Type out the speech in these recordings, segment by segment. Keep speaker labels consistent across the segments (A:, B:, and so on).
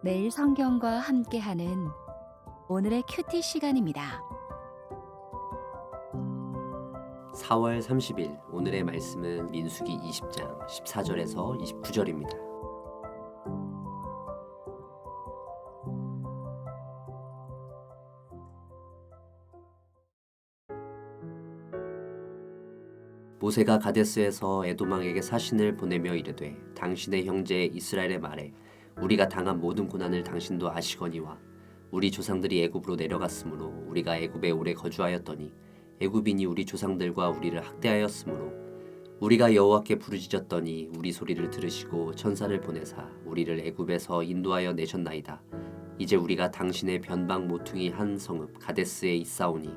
A: 매일 성경과 함께하는 오늘의 큐티 시간입니다.
B: 4월 30일 오늘의 말씀은 민수기 20장 14절에서 29절입니다. 모세가 가데스에서 에도망에게 사신을 보내며 이르되 당신의 형제 이스라엘의 말에 우리가 당한 모든 고난을 당신도 아시거니와 우리 조상들이 애굽으로 내려갔으므로 우리가 애굽에 오래 거주하였더니 애굽인이 우리 조상들과 우리를 학대하였으므로 우리가 여호와께 부르짖었더니 우리 소리를 들으시고 천사를 보내사 우리를 애굽에서 인도하여 내셨나이다. 이제 우리가 당신의 변방 모퉁이 한 성읍 가데스에 있사오니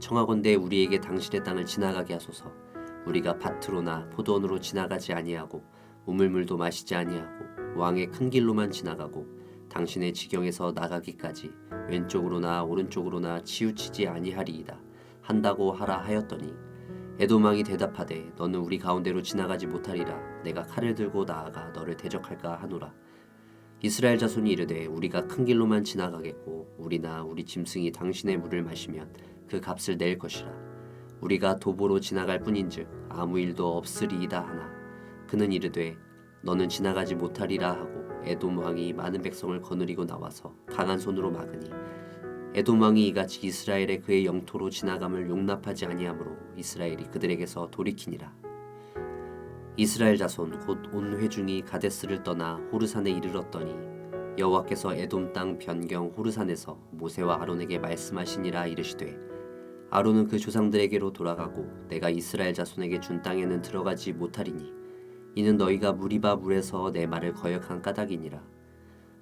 B: 청하건대 우리에게 당신의 땅을 지나가게 하소서. 우리가 밭으로나 포도원으로 지나가지 아니하고 우물물도 마시지 아니하고 왕의 큰 길로만 지나가고 당신의 지경에서 나가기까지 왼쪽으로나 오른쪽으로나 치우치지 아니하리이다. 한다고 하라 하였더니 에도망이 대답하되 너는 우리 가운데로 지나가지 못하리라. 내가 칼을 들고 나아가 너를 대적할까 하노라. 이스라엘 자손이 이르되 우리가 큰 길로만 지나가겠고 우리나 우리 짐승이 당신의 물을 마시면 그 값을 낼 것이라. 우리가 도보로 지나갈 뿐인즉 아무 일도 없으리이다 하나. 그는 이르되 너는 지나가지 못하리라 하고 에돔 왕이 많은 백성을 거느리고 나와서 강한 손으로 막으니 에돔 왕이 이같이 이스라엘의 그의 영토로 지나감을 용납하지 아니하므로 이스라엘이 그들에게서 돌이키니라. 이스라엘 자손 곧 온 회중이 가데스를 떠나 호르산에 이르렀더니 여호와께서 에돔 땅 변경 호르산에서 모세와 아론에게 말씀하시니라 이르시되 아론은 그 조상들에게로 돌아가고 내가 이스라엘 자손에게 준 땅에는 들어가지 못하리니 이는 너희가 무리바 물에서 내 말을 거역한 까닭이니라.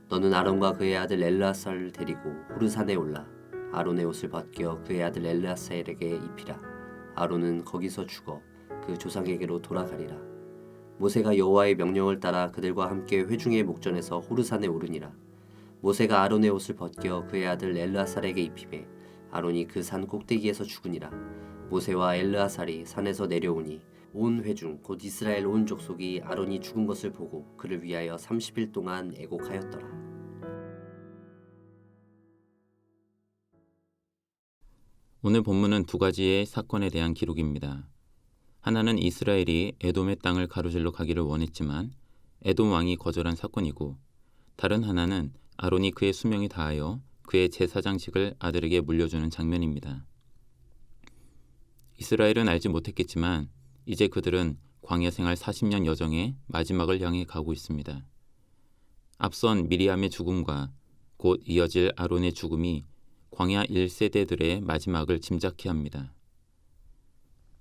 B: 너는 아론과 그의 아들 엘르아살을 데리고 호르산에 올라 아론의 옷을 벗겨 그의 아들 엘르아살에게 입히라. 아론은 거기서 죽어 그 조상에게로 돌아가리라. 모세가 여호와의 명령을 따라 그들과 함께 회중의 목전에서 호르산에 오르니라. 모세가 아론의 옷을 벗겨 그의 아들 엘르아살에게 입히매 아론이 그 산 꼭대기에서 죽으니라. 모세와 엘르아살이 산에서 내려오니 온 회중 곧 이스라엘 온 족속이 아론이 죽은 것을 보고 그를 위하여 30일 동안 애곡하였더라.
C: 오늘 본문은 두 가지의 사건에 대한 기록입니다. 하나는 이스라엘이 에돔의 땅을 가로질러 가기를 원했지만 에돔 왕이 거절한 사건이고 다른 하나는 아론이 그의 수명이 다하여 그의 제사장직을 아들에게 물려주는 장면입니다. 이스라엘은 알지 못했겠지만 이제 그들은 광야 생활 40년 여정의 마지막을 향해 가고 있습니다. 앞선 미리암의 죽음과 곧 이어질 아론의 죽음이 광야 1세대들의 마지막을 짐작케 합니다.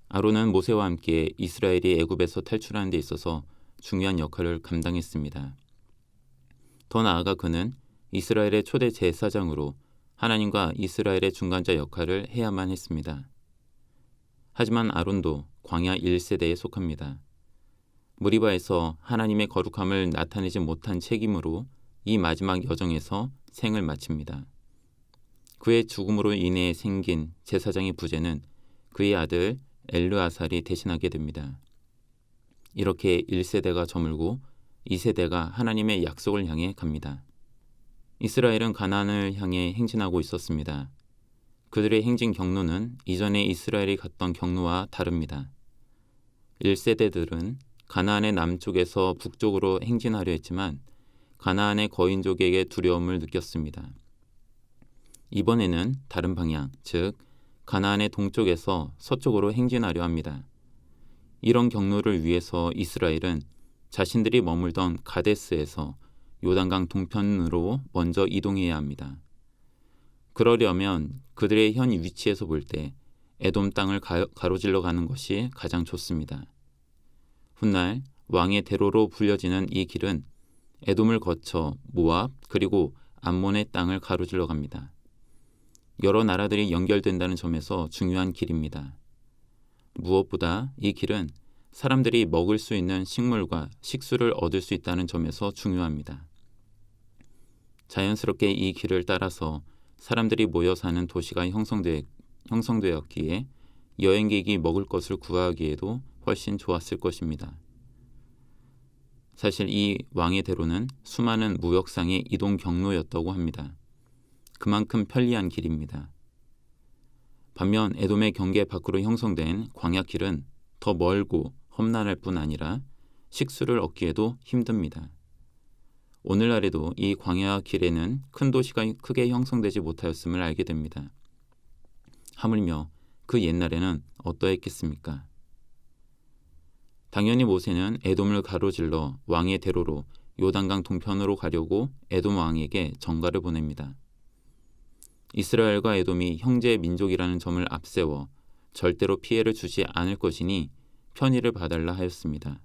C: 아론은 모세와 함께 이스라엘이 애굽에서 탈출하는 데 있어서 중요한 역할을 감당했습니다. 더 나아가 그는 이스라엘의 초대 제사장으로 하나님과 이스라엘의 중간자 역할을 해야만 했습니다. 하지만 아론도 광야 1세대에 속합니다. 무리바에서 하나님의 거룩함을 나타내지 못한 책임으로 이 마지막 여정에서 생을 마칩니다. 그의 죽음으로 인해 생긴 제사장의 부재는 그의 아들 엘르아살이 대신하게 됩니다. 이렇게 1세대가 저물고 2세대가 하나님의 약속을 향해 갑니다. 이스라엘은 가나안을 향해 행진하고 있었습니다. 그들의 행진 경로는 이전에 이스라엘이 갔던 경로와 다릅니다. 1세대들은 가나안의 남쪽에서 북쪽으로 행진하려 했지만 가나안의 거인족에게 두려움을 느꼈습니다. 이번에는 다른 방향, 즉 가나안의 동쪽에서 서쪽으로 행진하려 합니다. 이런 경로를 위해서 이스라엘은 자신들이 머물던 가데스에서 요단강 동편으로 먼저 이동해야 합니다. 그러려면 그들의 현 위치에서 볼 때 에돔 땅을 가로질러 가는 것이 가장 좋습니다. 훗날 왕의 대로로 불려지는 이 길은 에돔을 거쳐 모압 그리고 암몬의 땅을 가로질러 갑니다. 여러 나라들이 연결된다는 점에서 중요한 길입니다. 무엇보다 이 길은 사람들이 먹을 수 있는 식물과 식수를 얻을 수 있다는 점에서 중요합니다. 자연스럽게 이 길을 따라서 사람들이 모여 사는 도시가 형성되, 형성되었기에 여행객이 먹을 것을 구하기에도 훨씬 좋았을 것입니다. 사실 이 왕의 대로는 수많은 무역상의 이동 경로였다고 합니다. 그만큼 편리한 길입니다. 반면 에돔의 경계 밖으로 형성된 광야길은 더 멀고 험난할 뿐 아니라 식수를 얻기에도 힘듭니다. 오늘날에도 이 광야 길에는 큰 도시가 크게 형성되지 못하였음을 알게 됩니다. 하물며 그 옛날에는 어떠했겠습니까? 당연히 모세는 에돔을 가로질러 왕의 대로로 요단강 동편으로 가려고 에돔 왕에게 전가를 보냅니다. 이스라엘과 에돔이 형제 민족이라는 점을 앞세워 절대로 피해를 주지 않을 것이니 편의를 봐달라 하였습니다.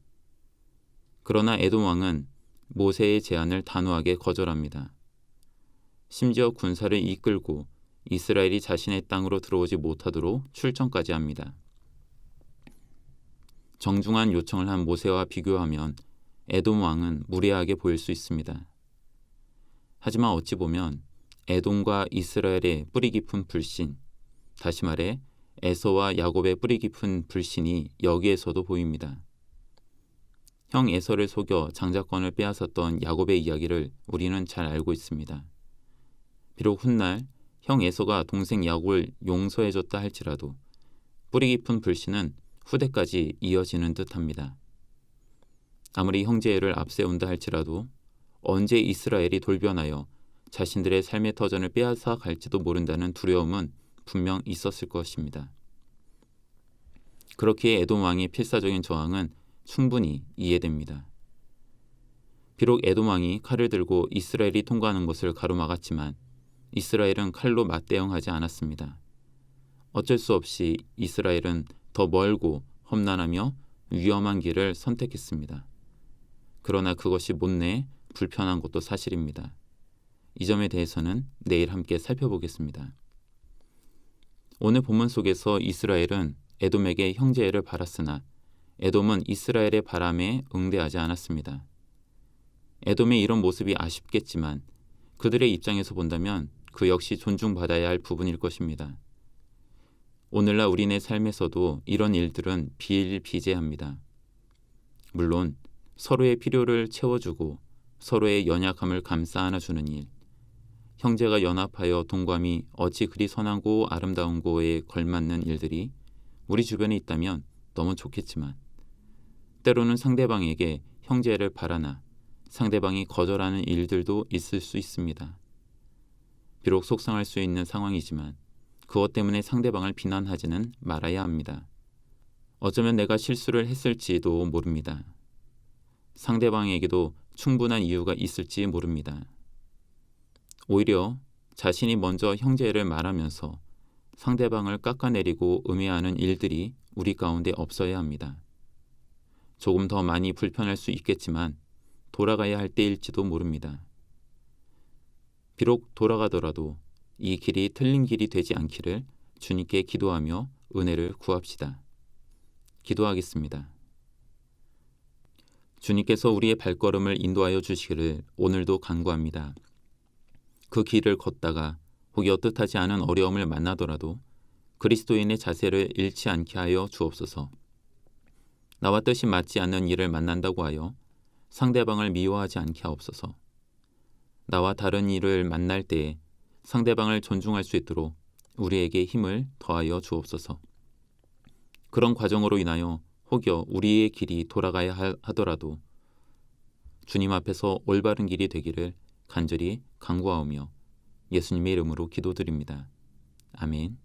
C: 그러나 에돔 왕은 모세의 제안을 단호하게 거절합니다. 심지어 군사를 이끌고 이스라엘이 자신의 땅으로 들어오지 못하도록 출정까지 합니다. 정중한 요청을 한 모세와 비교하면 에돔 왕은 무례하게 보일 수 있습니다. 하지만 어찌 보면 에돔과 이스라엘의 뿌리 깊은 불신, 다시 말해 에서와 야곱의 뿌리 깊은 불신이 여기에서도 보입니다. 형 에서를 속여 장자권을 빼앗았던 야곱의 이야기를 우리는 잘 알고 있습니다. 비록 훗날 형 에서가 동생 야곱을 용서해줬다 할지라도 뿌리 깊은 불신은 후대까지 이어지는 듯합니다. 아무리 형제를 앞세운다 할지라도 언제 이스라엘이 돌변하여 자신들의 삶의 터전을 빼앗아 갈지도 모른다는 두려움은 분명 있었을 것입니다. 그렇기에 에돔 왕의 필사적인 저항은 충분히 이해됩니다. 비록 에돔 왕이 칼을 들고 이스라엘이 통과하는 것을 가로막았지만 이스라엘은 칼로 맞대응하지 않았습니다. 어쩔 수 없이 이스라엘은 더 멀고 험난하며 위험한 길을 선택했습니다. 그러나 그것이 못내 불편한 것도 사실입니다. 이 점에 대해서는 내일 함께 살펴보겠습니다. 오늘 본문 속에서 이스라엘은 에돔에게 형제를 바랐으나 에돔은 이스라엘의 바람에 응대하지 않았습니다. 에돔의 이런 모습이 아쉽겠지만 그들의 입장에서 본다면 그 역시 존중받아야 할 부분일 것입니다. 오늘날 우리네 삶에서도 이런 일들은 비일비재합니다. 물론 서로의 필요를 채워주고 서로의 연약함을 감싸 안아주는 일, 형제가 연합하여 동감이 어찌 그리 선하고 아름다운 고에 걸맞는 일들이 우리 주변에 있다면 너무 좋겠지만 때로는 상대방에게 형제를 바라나 상대방이 거절하는 일들도 있을 수 있습니다. 비록 속상할 수 있는 상황이지만 그것 때문에 상대방을 비난하지는 말아야 합니다. 어쩌면 내가 실수를 했을지도 모릅니다. 상대방에게도 충분한 이유가 있을지 모릅니다. 오히려 자신이 먼저 형제를 말하면서 상대방을 깎아내리고 음해하는 일들이 우리 가운데 없어야 합니다. 조금 더 많이 불편할 수 있겠지만 돌아가야 할 때일지도 모릅니다. 비록 돌아가더라도 이 길이 틀린 길이 되지 않기를 주님께 기도하며 은혜를 구합시다. 기도하겠습니다. 주님께서 우리의 발걸음을 인도하여 주시기를 오늘도 간구합니다. 그 길을 걷다가 혹여 뜻하지 않은 어려움을 만나더라도 그리스도인의 자세를 잃지 않게 하여 주옵소서. 나와 뜻이 맞지 않는 일을 만난다고 하여 상대방을 미워하지 않게 하옵소서. 나와 다른 일을 만날 때에 상대방을 존중할 수 있도록 우리에게 힘을 더하여 주옵소서. 그런 과정으로 인하여 혹여 우리의 길이 돌아가야 하더라도 주님 앞에서 올바른 길이 되기를 간절히 간구하오며 예수님의 이름으로 기도드립니다. 아멘.